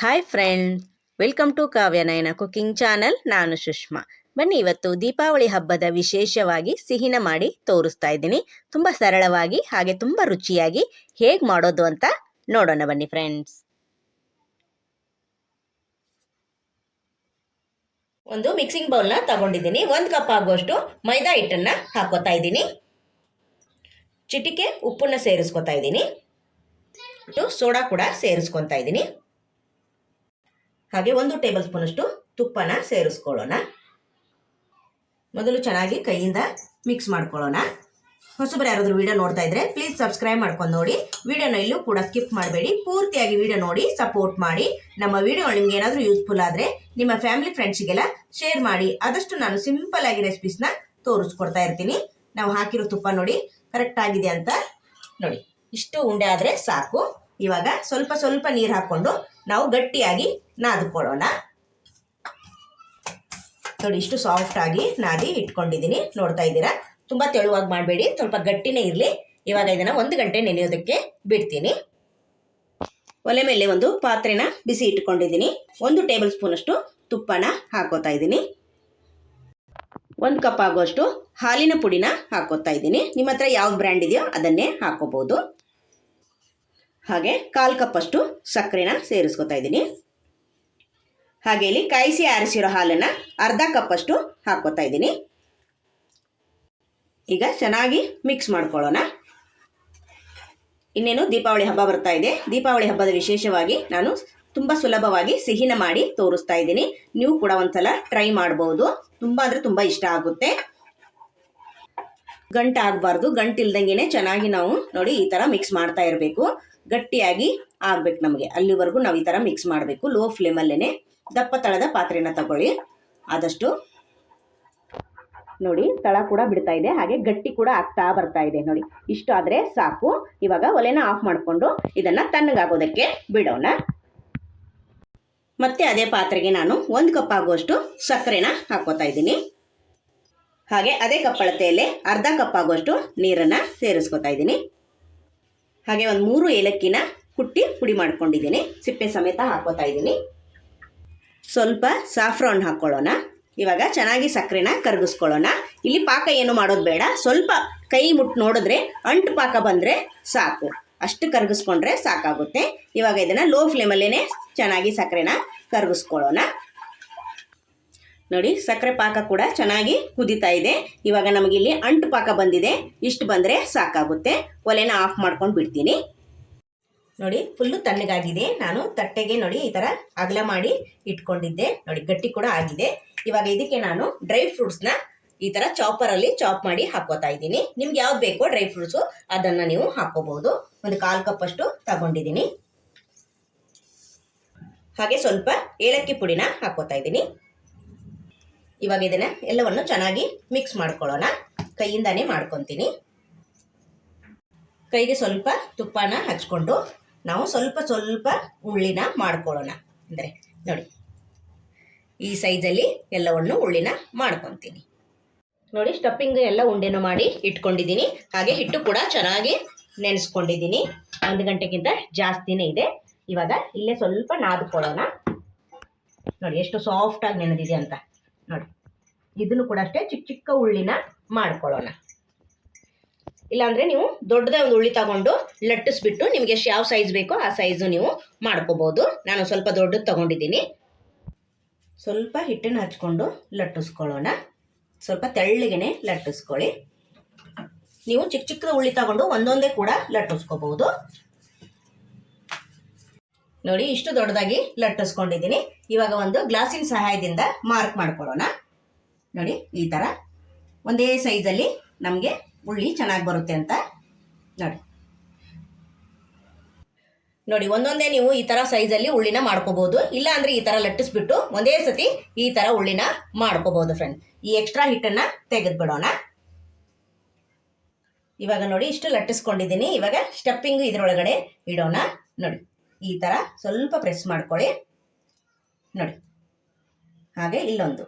Hi friend welcome to Kavyanayana cooking channel ನಾನು ಸುಷ್ಮಾ. ಬನ್ನಿ, ಇವತ್ತು ದೀಪಾವಳಿ ಹಬ್ಬದ ವಿಶೇಷವಾಗಿ ಸಿಹಿನ ಮಾಡಿ ತೋರಿಸ್ತಾ ಇದ್ದೀನಿ. ತುಂಬ ಸರಳವಾಗಿ, ಹಾಗೆ ತುಂಬ ರುಚಿಯಾಗಿ ಹೇಗೆ ಮಾಡೋದು ಅಂತ ನೋಡೋಣ ಬನ್ನಿ ಫ್ರೆಂಡ್ಸ್ ಒಂದು ಮಿಕ್ಸಿಂಗ್ ಬೌಲ್ನ ತಗೊಂಡಿದ್ದೀನಿ. ಒಂದು ಕಪ್ ಆಗುವಷ್ಟು ಮೈದಾ ಹಿಟ್ಟನ್ನು ಹಾಕೋತಾ ಇದ್ದೀನಿ. ಚಿಟಿಕೆ, ಉಪ್ಪನ್ನು ಸೇರಿಸ್ಕೊತಾ ಇದ್ದೀನಿ. ಸೋಡಾ ಕೂಡ ಸೇರಿಸ್ಕೊತಾ ಇದ್ದೀನಿ. ಹಾಗೆ ಒಂದು ಟೇಬಲ್ ಸ್ಪೂನಷ್ಟು ತುಪ್ಪನ ಸೇರಿಸ್ಕೊಳ್ಳೋಣ. ಮೊದಲು ಚೆನ್ನಾಗಿ ಕೈಯಿಂದ ಮಿಕ್ಸ್ ಮಾಡ್ಕೊಳ್ಳೋಣ. ಹೊಸಬ್ರು ಯಾರಾದರೂ ವೀಡಿಯೋ ನೋಡ್ತಾ ಇದ್ರೆ ಪ್ಲೀಸ್ ಸಬ್ಸ್ಕ್ರೈಬ್ ಮಾಡ್ಕೊಂಡು ನೋಡಿ. ವಿಡಿಯೋನ ಇಲ್ಲೂ ಕೂಡ ಸ್ಕಿಪ್ ಮಾಡಬೇಡಿ. ಪೂರ್ತಿಯಾಗಿ ವೀಡಿಯೋ ನೋಡಿ ಸಪೋರ್ಟ್ ಮಾಡಿ. ನಮ್ಮ ವೀಡಿಯೋ ನಿಮ್ಗೆ ಏನಾದರೂ ಯೂಸ್ಫುಲ್ ಆದರೆ ನಿಮ್ಮ ಫ್ಯಾಮಿಲಿ ಫ್ರೆಂಡ್ಸಿಗೆಲ್ಲ ಶೇರ್ ಮಾಡಿ. ಆದಷ್ಟು ನಾನು ಸಿಂಪಲ್ ಆಗಿ ರೆಸಿಪೀಸ್ನ ತೋರಿಸ್ಕೊಡ್ತಾ ಇರ್ತೀನಿ. ನಾವು ಹಾಕಿರೋ ತುಪ್ಪ ನೋಡಿ ಕರೆಕ್ಟ್ ಆಗಿದೆ ಅಂತ ನೋಡಿ. ಇಷ್ಟು ಉಂಡೆ ಆದರೆ ಸಾಕು. ಇವಾಗ ಸ್ವಲ್ಪ ಸ್ವಲ್ಪ ನೀರು ಹಾಕ್ಕೊಂಡು ನಾವು ಗಟ್ಟಿಯಾಗಿ ನಾದ್ಕೊಳ್ಳೋಣ. ನೋಡಿ, ಇಷ್ಟು ಸಾಫ್ಟಾಗಿ ನಾದಿ ಇಟ್ಕೊಂಡಿದ್ದೀನಿ. ನೋಡ್ತಾ ಇದ್ದೀರಾ? ತುಂಬ ತೆಳುವಾಗಿ ಮಾಡಬೇಡಿ, ಸ್ವಲ್ಪ ಗಟ್ಟಿನೇ ಇರಲಿ. ಇವಾಗ ಇದನ್ನು ಒಂದು ಗಂಟೆ ನೆನೆಯೋದಕ್ಕೆ ಬಿಡ್ತೀನಿ. ಒಲೆ ಮೇಲೆ ಒಂದು ಪಾತ್ರೆನ ಬಿಸಿ ಇಟ್ಕೊಂಡಿದ್ದೀನಿ. ಒಂದು ಟೇಬಲ್ ಸ್ಪೂನಷ್ಟು ತುಪ್ಪನ ಹಾಕೋತಾ ಇದ್ದೀನಿ. ಒಂದು ಕಪ್ ಆಗುವಷ್ಟು ಹಾಲಿನ ಪುಡಿನ ಹಾಕೋತಾ ಇದ್ದೀನಿ. ನಿಮ್ಮ ಹತ್ರ ಯಾವ ಬ್ರ್ಯಾಂಡ್ ಇದೆಯೋ ಅದನ್ನೇ ಹಾಕೋಬೋದು. ಹಾಗೆ ಕಾಲು ಕಪ್ಪಷ್ಟು ಸಕ್ಕರೆನ ಸೇರಿಸ್ಕೊತಾ ಇದ್ದೀನಿ. ಹಾಗೆ ಇಲ್ಲಿ ಕಾಯಿಸಿ ಆರಿಸಿರೋ ಹಾಲನ್ನು ಅರ್ಧ ಕಪ್ಪಷ್ಟು ಹಾಕ್ಕೋತಾ ಇದ್ದೀನಿ. ಈಗ ಚೆನ್ನಾಗಿ ಮಿಕ್ಸ್ ಮಾಡ್ಕೊಳ್ಳೋಣ. ಇನ್ನೇನು ದೀಪಾವಳಿ ಹಬ್ಬ ಬರ್ತಾ ಇದೆ. ದೀಪಾವಳಿ ಹಬ್ಬದ ವಿಶೇಷವಾಗಿ ನಾನು ತುಂಬ ಸುಲಭವಾಗಿ ಸಿಹಿನ ಮಾಡಿ ತೋರಿಸ್ತಾ ಇದ್ದೀನಿ. ನೀವು ಕೂಡ ಒಂದ್ಸಲ ಟ್ರೈ ಮಾಡ್ಬೋದು. ತುಂಬ ಅಂದರೆ ತುಂಬ ಇಷ್ಟ ಆಗುತ್ತೆ. ಗಂಟು ಆಗಬಾರ್ದು ಗಂಟು ಇಲ್ದಂಗೆ ಚೆನ್ನಾಗಿ ನಾವು ನೋಡಿ ಈ ಥರ ಮಿಕ್ಸ್ ಮಾಡ್ತಾ ಇರಬೇಕು. ಗಟ್ಟಿಯಾಗಿ ಆಗ್ಬೇಕು ನಮಗೆ. ಅಲ್ಲಿವರೆಗೂ ನಾವು ಈ ಥರ ಮಿಕ್ಸ್ ಮಾಡಬೇಕು. ಲೋ ಫ್ಲೇಮಲ್ಲೇ ದಪ್ಪ ತಳದ ಪಾತ್ರೆನ ತಗೊಳ್ಳಿ. ಆದಷ್ಟು ನೋಡಿ, ತಳ ಕೂಡ ಬಿಡ್ತಾ ಇದೆ. ಹಾಗೆ ಗಟ್ಟಿ ಕೂಡ ಆಗ್ತಾ ಬರ್ತಾ ಇದೆ ನೋಡಿ. ಇಷ್ಟು ಆದರೆ ಸಾಕು. ಇವಾಗ ಒಲೆನ ಆಫ್ ಮಾಡಿಕೊಂಡು ಇದನ್ನು ತಣ್ಣಗಾಗೋದಕ್ಕೆ ಬಿಡೋಣ. ಮತ್ತೆ ಅದೇ ಪಾತ್ರೆಗೆ ನಾನು ಒಂದು ಕಪ್ ಆಗುವಷ್ಟು ಸಕ್ಕರೆನ ಹಾಕೋತಾ ಇದ್ದೀನಿ. ಹಾಗೆ ಅದೇ ಕಪ್ಪಳತೆಯಲ್ಲಿ ಅರ್ಧ ಕಪ್ ಆಗುವಷ್ಟು ನೀರನ್ನು ಸೇರಿಸ್ಕೊತಾ ಇದ್ದೀನಿ. ಹಾಗೆ ಒಂದು ಮೂರು ಏಲಕ್ಕಿನ ಕುಟ್ಟಿ ಪುಡಿ ಮಾಡ್ಕೊಂಡಿದ್ದೀನಿ. ಸಿಪ್ಪೆ ಸಮೇತ ಹಾಕೋತಾ ಇದ್ದೀನಿ. ಸ್ವಲ್ಪ ಸಾಫ್ರಾನ್ ಹಾಕ್ಕೊಳ್ಳೋಣ ಇವಾಗ ಚೆನ್ನಾಗಿ ಸಕ್ಕರೆನ ಕರಗಿಸ್ಕೊಳ್ಳೋಣ. ಇಲ್ಲಿ ಪಾಕ ಏನು ಮಾಡೋದು ಬೇಡ. ಸ್ವಲ್ಪ ಕೈ ಮುಟ್ಟು ನೋಡಿದ್ರೆ, ಅಂಟು ಪಾಕ ಬಂದರೆ ಸಾಕು. ಅಷ್ಟು ಕರಗಿಸ್ಕೊಂಡ್ರೆ ಸಾಕಾಗುತ್ತೆ. ಇವಾಗ ಇದನ್ನು ಲೋ ಫ್ಲೇಮಲ್ಲೇ ಚೆನ್ನಾಗಿ ಸಕ್ಕರೆನ ಕರಗಿಸ್ಕೊಳ್ಳೋಣ. ನೋಡಿ, ಸಕ್ಕರೆ ಪಾಕ ಕೂಡ ಚೆನ್ನಾಗಿ ಕುದೀತಾ ಇದೆ. ಇವಾಗ ನಮಗಿಲ್ಲಿ ಅಂಟು ಪಾಕ ಬಂದಿದೆ. ಇಷ್ಟು ಬಂದರೆ ಸಾಕಾಗುತ್ತೆ. ಒಲೆನ ಆಫ್ ಮಾಡ್ಕೊಂಡು ಬಿಡ್ತೀನಿ. ನೋಡಿ, ಫುಲ್ಲು ತಣ್ಣಗಾಗಿದೆ. ನಾನು ತಟ್ಟೆಗೆ ನೋಡಿ ಈ ಥರ ಅಗಲ ಮಾಡಿ ಇಟ್ಕೊಂಡಿದ್ದೆ. ನೋಡಿ, ಗಟ್ಟಿ ಕೂಡ ಆಗಿದೆ. ಇವಾಗ ಇದಕ್ಕೆ ನಾನು ಡ್ರೈ ಫ್ರೂಟ್ಸ್ನ ಈ ಥರ ಚಾಪರಲ್ಲಿ ಚಾಪ್ ಮಾಡಿ ಹಾಕೋತಾ ಇದ್ದೀನಿ. ನಿಮ್ಗೆ ಯಾವ್ದು ಬೇಕೋ ಡ್ರೈ ಫ್ರೂಟ್ಸು ಅದನ್ನು ನೀವು ಹಾಕೋಬಹುದು. ಒಂದು ಕಾಲು ಕಪ್ಪಷ್ಟು ತಗೊಂಡಿದ್ದೀನಿ. ಹಾಗೆ ಸ್ವಲ್ಪ ಏಲಕ್ಕಿ ಪುಡಿನ ಹಾಕೋತಾ ಇದ್ದೀನಿ. ಇವಾಗ ಇದನ್ನ ಎಲ್ಲವನ್ನು ಚೆನ್ನಾಗಿ ಮಿಕ್ಸ್ ಮಾಡ್ಕೊಳ್ಳೋಣ. ಕೈಯಿಂದಾನೇ ಮಾಡ್ಕೊತೀನಿ. ಕೈಗೆ ಸ್ವಲ್ಪ ತುಪ್ಪನ ಹಚ್ಕೊಂಡು ನಾವು ಸ್ವಲ್ಪ ಸ್ವಲ್ಪ ಉಳ್ಳಿನ ಮಾಡ್ಕೊಳ್ಳೋಣ. ಅಂದರೆ ನೋಡಿ, ಈ ಸೈಜಲ್ಲಿ ಎಲ್ಲವನ್ನು ಉಳ್ಳಿನ ಮಾಡ್ಕೊತೀನಿ. ನೋಡಿ ಸ್ಟಫಿಂಗ್ ಎಲ್ಲ ಉಂಡೆನೂ ಮಾಡಿ ಇಟ್ಕೊಂಡಿದ್ದೀನಿ. ಹಾಗೆ ಹಿಟ್ಟು ಕೂಡ ಚೆನ್ನಾಗಿ ನೆನೆಸ್ಕೊಂಡಿದ್ದೀನಿ. ಒಂದು ಗಂಟೆಗಿಂತ ಜಾಸ್ತಿನೇ ಇದೆ. ಇವಾಗ ಇಲ್ಲೇ ಸ್ವಲ್ಪ ನಾದ್ಕೊಳ್ಳೋಣ. ನೋಡಿ, ಎಷ್ಟು ಸಾಫ್ಟಾಗಿ ನೆನೆದಿದೆ ಅಂತ. ನೋಡಿ. ಇದನ್ನು ಕೂಡ ಅಷ್ಟೇ ಚಿಕ್ಕ ಚಿಕ್ಕ ಉಳ್ಳಿನ ಮಾಡ್ಕೊಳ್ಳೋಣ. ಇಲ್ಲಾಂದರೆ ನೀವು ದೊಡ್ಡದೇ ಒಂದು ಉಳ್ಳಿ ತಗೊಂಡು ಲಟ್ಟಿಸ್ಬಿಟ್ಟು ನಿಮಗೆ ಎಷ್ಟು ಯಾವ ಸೈಜ್ ಬೇಕೋ ಆ ಸೈಜು ನೀವು ಮಾಡ್ಕೋಬೋದು. ನಾನು ಸ್ವಲ್ಪ ದೊಡ್ಡದು ತಗೊಂಡಿದ್ದೀನಿ. ಸ್ವಲ್ಪ ಹಿಟ್ಟನ್ನು ಹಚ್ಕೊಂಡು ಲಟ್ಟಿಸ್ಕೊಳ್ಳೋಣ. ಸ್ವಲ್ಪ ತೆಳ್ಳಗೆನೆ ಲಟ್ಟಿಸ್ಕೊಳ್ಳಿ. ನೀವು ಚಿಕ್ಕ ಚಿಕ್ಕದ ಉಳ್ಳಿ ತಗೊಂಡು ಒಂದೊಂದೇ ಕೂಡ ಲಟ್ಟಿಸ್ಕೋಬಹುದು ನೋಡಿ, ಇಷ್ಟು ದೊಡ್ಡದಾಗಿ ಲಟ್ಟಿಸ್ಕೊಂಡಿದ್ದೀನಿ. ಇವಾಗ ಒಂದು ಗ್ಲಾಸಿನ ಸಹಾಯದಿಂದ ಮಾರ್ಕ್ ಮಾಡ್ಕೊಳ್ಳೋಣ. ನೋಡಿ, ಈ ಥರ ಒಂದೇ ಸೈಜಲ್ಲಿ ನಮಗೆ ಉಳ್ಳಿ ಚೆನ್ನಾಗಿ ಬರುತ್ತೆ ಅಂತ. ನೋಡಿ. ನೋಡಿ, ಒಂದೊಂದೇ ನೀವು ಈ ಥರ ಸೈಜಲ್ಲಿ ಉಳ್ಳಿನ ಮಾಡ್ಕೋಬೋದು. ಇಲ್ಲ ಅಂದರೆ ಈ ಥರ ಲಟ್ಟಿಸ್ಬಿಟ್ಟು ಒಂದೇ ಸತಿ ಈ ಥರ ಉಳ್ಳಿನ ಮಾಡ್ಕೋಬೋದು ಫ್ರೆಂಡ್ ಈ ಎಕ್ಸ್ಟ್ರಾ ಹಿಟ್ಟನ್ನು ತೆಗೆದುಬಿಡೋಣ. ಇವಾಗ ನೋಡಿ, ಇಷ್ಟು ಲಟ್ಟಿಸ್ಕೊಂಡಿದ್ದೀನಿ. ಇವಾಗ ಸ್ಟೆಪ್ಪಿಂಗು ಇದರೊಳಗಡೆ ಇಡೋಣ. ನೋಡಿ. ಈ ಥರ ಸ್ವಲ್ಪ ಪ್ರೆಸ್ ಮಾಡ್ಕೊಳ್ಳಿ. ನೋಡಿ. ಹಾಗೆ ಇಲ್ಲೊಂದು.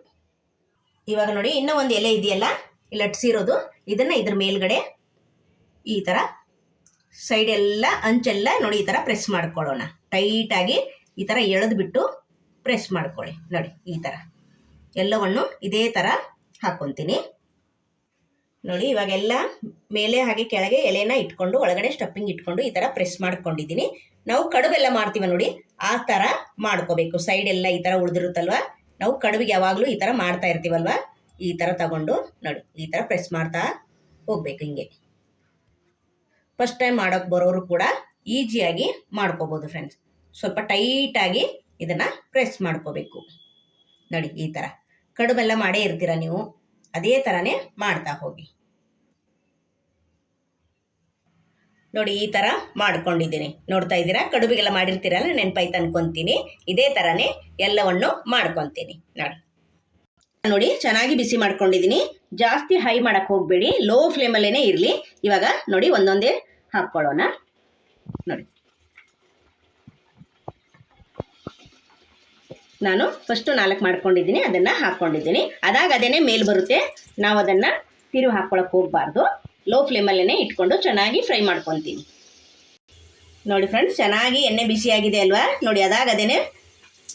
ಇವಾಗ ನೋಡಿ, ಇನ್ನೂ ಒಂದು ಎಲೆ ಇದೆಯಲ್ಲ? ಲಟ್ಸಿರೋದು ಇದನ್ನು ಇದ್ರ ಮೇಲ್ಗಡೆ ಈ ಥರ ಸೈಡ್ ಎಲ್ಲ, ಅಂಚೆಲ್ಲ ನೋಡಿ, ಈ ಥರ ಪ್ರೆಸ್ ಮಾಡ್ಕೊಳ್ಳೋಣ. ಟೈಟಾಗಿ ಈ ಥರ ಎಳೆದ್ಬಿಟ್ಟು ಪ್ರೆಸ್ ಮಾಡ್ಕೊಳ್ಳಿ. ನೋಡಿ, ಈ ಥರ ಎಲ್ಲವನ್ನು ಇದೇ ಥರ ಹಾಕ್ಕೊತೀನಿ ನೋಡಿ, ಇವಾಗೆಲ್ಲ ಮೇಲೆ ಹಾಗೆ ಕೆಳಗೆ ಎಲೆನ ಇಟ್ಕೊಂಡು, ಒಳಗಡೆ ಸ್ಟಫಿಂಗ್ ಇಟ್ಕೊಂಡು ಈ ಥರ ಪ್ರೆಸ್ ಮಾಡ್ಕೊಂಡಿದ್ದೀನಿ. ನಾವು ಕಡುಬೆಲ್ಲ ಮಾಡ್ತೀವ ನೋಡಿ, ಆ ಥರ ಮಾಡ್ಕೋಬೇಕು. ಸೈಡ್ ಎಲ್ಲ ಈ ಥರ ಉಳಿದಿರುತ್ತಲ್ವ? ನಾವು ಕಡುಬಿಗೆ ಯಾವಾಗಲೂ ಈ ಥರ ಮಾಡ್ತಾ ಇರ್ತೀವಲ್ವ? ಈ ಥರ ತಗೊಂಡು ನೋಡಿ, ಈ ಥರ ಪ್ರೆಸ್ ಮಾಡ್ತಾ ಹೋಗ್ಬೇಕು ಹಿಂಗೆ. ಫಸ್ಟ್ ಟೈಮ್ ಮಾಡೋಕೆ ಬರೋರು ಕೂಡ ಈಸಿಯಾಗಿ ಮಾಡ್ಕೋಬೋದು ಫ್ರೆಂಡ್ಸ್ ಸ್ವಲ್ಪ ಟೈಟಾಗಿ ಇದನ್ನು ಪ್ರೆಸ್ ಮಾಡ್ಕೋಬೇಕು. ನೋಡಿ, ಈ ಥರ ಕಡುಬೆಲ್ಲ ಮಾಡೇ ಇರ್ತೀರ ನೀವು? ಅದೇ ಥರನೇ ಮಾಡ್ತಾ ಹೋಗಿ. ನೋಡಿ, ಈ ಥರ ಮಾಡ್ಕೊಂಡಿದ್ದೀನಿ. ನೋಡ್ತಾ ಇದ್ದೀರಾ? ಕಡುಬಿಗೆಲ್ಲ ಮಾಡಿರ್ತೀರಲ್ಲ, ನೆನಪಾಯ್ತು ಅನ್ಕೊಂತೀನಿ. ಇದೇ ಥರನೇ ಎಲ್ಲವನ್ನು ಮಾಡ್ಕೊತೀನಿ. ನೋಡಿ. ನೋಡಿ, ಚೆನ್ನಾಗಿ ಬಿಸಿ ಮಾಡ್ಕೊಂಡಿದ್ದೀನಿ. ಜಾಸ್ತಿ ಹೈ ಮಾಡಕ್ಕೆ ಹೋಗಬೇಡಿ. ಲೋ ಫ್ಲೇಮಲ್ಲೇ ಇರಲಿ. ಇವಾಗ ನೋಡಿ, ಒಂದೊಂದೇ ಹಾಕ್ಕೊಳ್ಳೋಣ. ನೋಡಿ. ನಾನು ಫಸ್ಟು ನಾಲ್ಕು ಮಾಡ್ಕೊಂಡಿದ್ದೀನಿ, ಅದನ್ನು ಹಾಕ್ಕೊಂಡಿದ್ದೀನಿ. ಅದಾಗ ಅದೇನೇ ಮೇಲ್ ಬರುತ್ತೆ, ನಾವು ಅದನ್ನು ತಿರುವು ಹಾಕ್ಕೊಳಕ್ಕೆ ಹೋಗಬಾರ್ದು. ಲೋ ಫ್ಲೇಮಲ್ಲೇ ಇಟ್ಕೊಂಡು ಚೆನ್ನಾಗಿ ಫ್ರೈ ಮಾಡ್ಕೊತೀನಿ ನೋಡಿ ಫ್ರೆಂಡ್ಸ್, ಚೆನ್ನಾಗಿ ಎಣ್ಣೆ ಬಿಸಿಯಾಗಿದೆ ಅಲ್ವಾ? ನೋಡಿ, ಅದಾಗ ಮೇಲೆ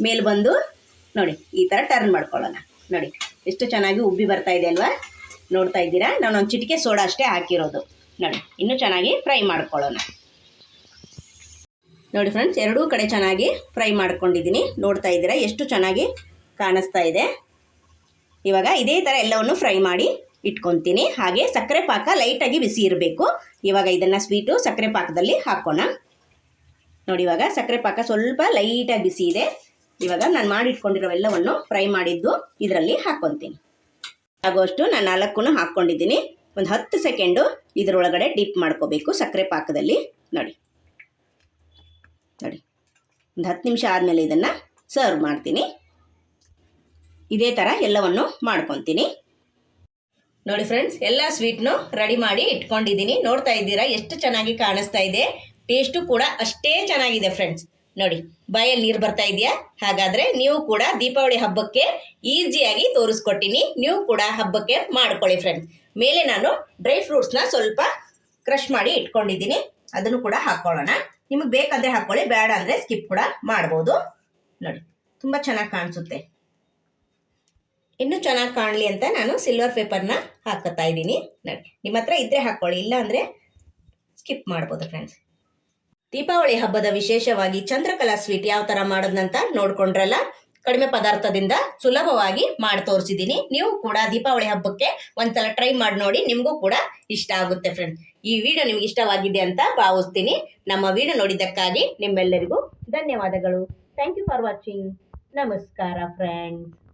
ಮೇಲ್ ಬಂದು, ನೋಡಿ, ಈ ಥರ ಟರ್ನ್ ಮಾಡ್ಕೊಳ್ಳೋಣ. ನೋಡಿ, ಎಷ್ಟು ಚೆನ್ನಾಗಿ ಉಬ್ಬಿ ಬರ್ತಾ ಇದೆ ಅಲ್ವಾ? ನೋಡ್ತಾ ಇದ್ದೀರಾ? ನಾನು ಒಂದು ಚಿಟಿಕೆ ಸೋಡಾ ಅಷ್ಟೇ ಹಾಕಿರೋದು. ನೋಡಿ, ಇನ್ನೂ ಚೆನ್ನಾಗಿ ಫ್ರೈ ಮಾಡ್ಕೊಳ್ಳೋಣ. ನೋಡಿ ಫ್ರೆಂಡ್ಸ್, ಎರಡೂ ಕಡೆ ಚೆನ್ನಾಗಿ ಫ್ರೈ ಮಾಡ್ಕೊಂಡಿದ್ದೀನಿ. ನೋಡ್ತಾ ಇದ್ದೀರಾ? ಎಷ್ಟು ಚೆನ್ನಾಗಿ ಕಾಣಿಸ್ತಾ ಇದೆ. ಇವಾಗ ಇದೇ ಥರ ಎಲ್ಲವನ್ನು ಫ್ರೈ ಮಾಡಿ ಇಟ್ಕೊತೀನಿ. ಹಾಗೆ ಸಕ್ಕರೆ ಪಾಕ ಲೈಟಾಗಿ ಬಿಸಿ ಇರಬೇಕು. ಇವಾಗ ಇದನ್ನು ಸ್ವೀಟು ಸಕ್ಕರೆ ಪಾಕದಲ್ಲಿ ಹಾಕೋಣ. ನೋಡಿ ಇವಾಗ ಸಕ್ಕರೆ ಪಾಕ ಸ್ವಲ್ಪ ಲೈಟಾಗಿ ಬಿಸಿ ಇದೆ. ಇವಾಗ ನಾನು ಮಾಡಿಟ್ಕೊಂಡಿರೋ ಎಲ್ಲವನ್ನು ಫ್ರೈ ಮಾಡಿದ್ದು ಇದರಲ್ಲಿ ಹಾಕ್ಕೊತೀನಿ ಆಗೋಷ್ಟು ನಾನು ನಾಲ್ಕು ಹಾಕ್ಕೊಂಡಿದ್ದೀನಿ ಒಂದು ಹತ್ತು ಸೆಕೆಂಡು ಇದರೊಳಗಡೆ ಡಿಪ್ ಮಾಡ್ಕೋಬೇಕು ಸಕ್ಕರೆ ಪಾಕದಲ್ಲಿ. ನೋಡಿ. ನೋಡಿ. ಒಂದು ಹತ್ತು ನಿಮಿಷ ಆದಮೇಲೆ ಇದನ್ನು ಸರ್ವ್ ಮಾಡ್ತೀನಿ. ಇದೇ ಥರ ಎಲ್ಲವನ್ನು ಮಾಡ್ಕೊತೀನಿ. ನೋಡಿ ಫ್ರೆಂಡ್ಸ್ ಎಲ್ಲ ಸ್ವೀಟ್ನು ರೆಡಿ ಮಾಡಿ ಇಟ್ಕೊಂಡಿದ್ದೀನಿ. ನೋಡ್ತಾ ಇದ್ದೀರಾ, ಎಷ್ಟು ಚೆನ್ನಾಗಿ ಕಾಣಿಸ್ತಾ ಇದೆ. ಟೇಸ್ಟು ಕೂಡ ಅಷ್ಟೇ ಚೆನ್ನಾಗಿದೆ ಫ್ರೆಂಡ್ಸ್ ನೋಡಿ, ಬಾಯಲ್ಲಿ ನೀರು ಬರ್ತಾ ಇದೆಯಾ? ಹಾಗಾದರೆ ನೀವು ಕೂಡ ದೀಪಾವಳಿ ಹಬ್ಬಕ್ಕೆ ಈಸಿಯಾಗಿ ತೋರಿಸ್ಕೊಟ್ಟಿನಿ. ನೀವು ಕೂಡ ಹಬ್ಬಕ್ಕೆ ಮಾಡ್ಕೊಳ್ಳಿ ಫ್ರೆಂಡ್ಸ್ ಮೇಲೆ ನಾನು ಡ್ರೈ ಫ್ರೂಟ್ಸ್ನ ಸ್ವಲ್ಪ ಕ್ರಷ್ ಮಾಡಿ ಇಟ್ಕೊಂಡಿದ್ದೀನಿ. ಅದನ್ನು ಕೂಡ ಹಾಕ್ಕೊಳ್ಳೋಣ ನಿಮಗೆ ಬೇಕಂದರೆ ಹಾಕ್ಕೊಳ್ಳಿ ಬೇಡ ಅಂದರೆ ಸ್ಕಿಪ್ ಕೂಡ ಮಾಡ್ಬೋದು. ನೋಡಿ, ತುಂಬ ಚೆನ್ನಾಗಿ ಕಾಣಿಸುತ್ತೆ. ಇನ್ನೂ ಚೆನ್ನಾಗಿ ಕಾಣಲಿ ಅಂತ ನಾನು ಸಿಲ್ವರ್ ಪೇಪರ್ನ ಹಾಕೋತಾ ಇದ್ದೀನಿ. ನೋಡಿ, ನಿಮ್ಮ ಹತ್ರ ಇದ್ದರೆ ಹಾಕ್ಕೊಳ್ಳಿ ಇಲ್ಲ ಅಂದರೆ ಸ್ಕಿಪ್ ಮಾಡ್ಬೋದು ಫ್ರೆಂಡ್ಸ್ ದೀಪಾವಳಿ ಹಬ್ಬದ ವಿಶೇಷವಾಗಿ ಚಂದ್ರಕಲಾ ಸ್ವೀಟ್ ಯಾವ ಥರ ಮಾಡೋದಂತ ನೋಡ್ಕೊಂಡ್ರಲ್ಲ? ಕಡಿಮೆ ಪದಾರ್ಥದಿಂದ ಸುಲಭವಾಗಿ ಮಾಡಿ ತೋರಿಸಿದ್ದೀನಿ ನೀವು ಕೂಡ ದೀಪಾವಳಿ ಹಬ್ಬಕ್ಕೆ ಒಂದ್ಸಲ ಟ್ರೈ ಮಾಡಿ ನೋಡಿ, ನಿಮಗೂ ಕೂಡ ಇಷ್ಟ ಆಗುತ್ತೆ ಫ್ರೆಂಡ್ಸ್ ಈ ವಿಡಿಯೋ ನಿಮ್ಗೆ ಇಷ್ಟವಾಗಿದೆ ಅಂತ ಭಾವಿಸ್ತೀನಿ. ನಮ್ಮ ವಿಡಿಯೋ ನೋಡಿದ್ದಕ್ಕಾಗಿ ನಿಮ್ಮೆಲ್ಲರಿಗೂ ಧನ್ಯವಾದಗಳು. ಥ್ಯಾಂಕ್ ಯು ಫಾರ್ ವಾಚಿಂಗ್ ನಮಸ್ಕಾರ ಫ್ರೆಂಡ್ಸ್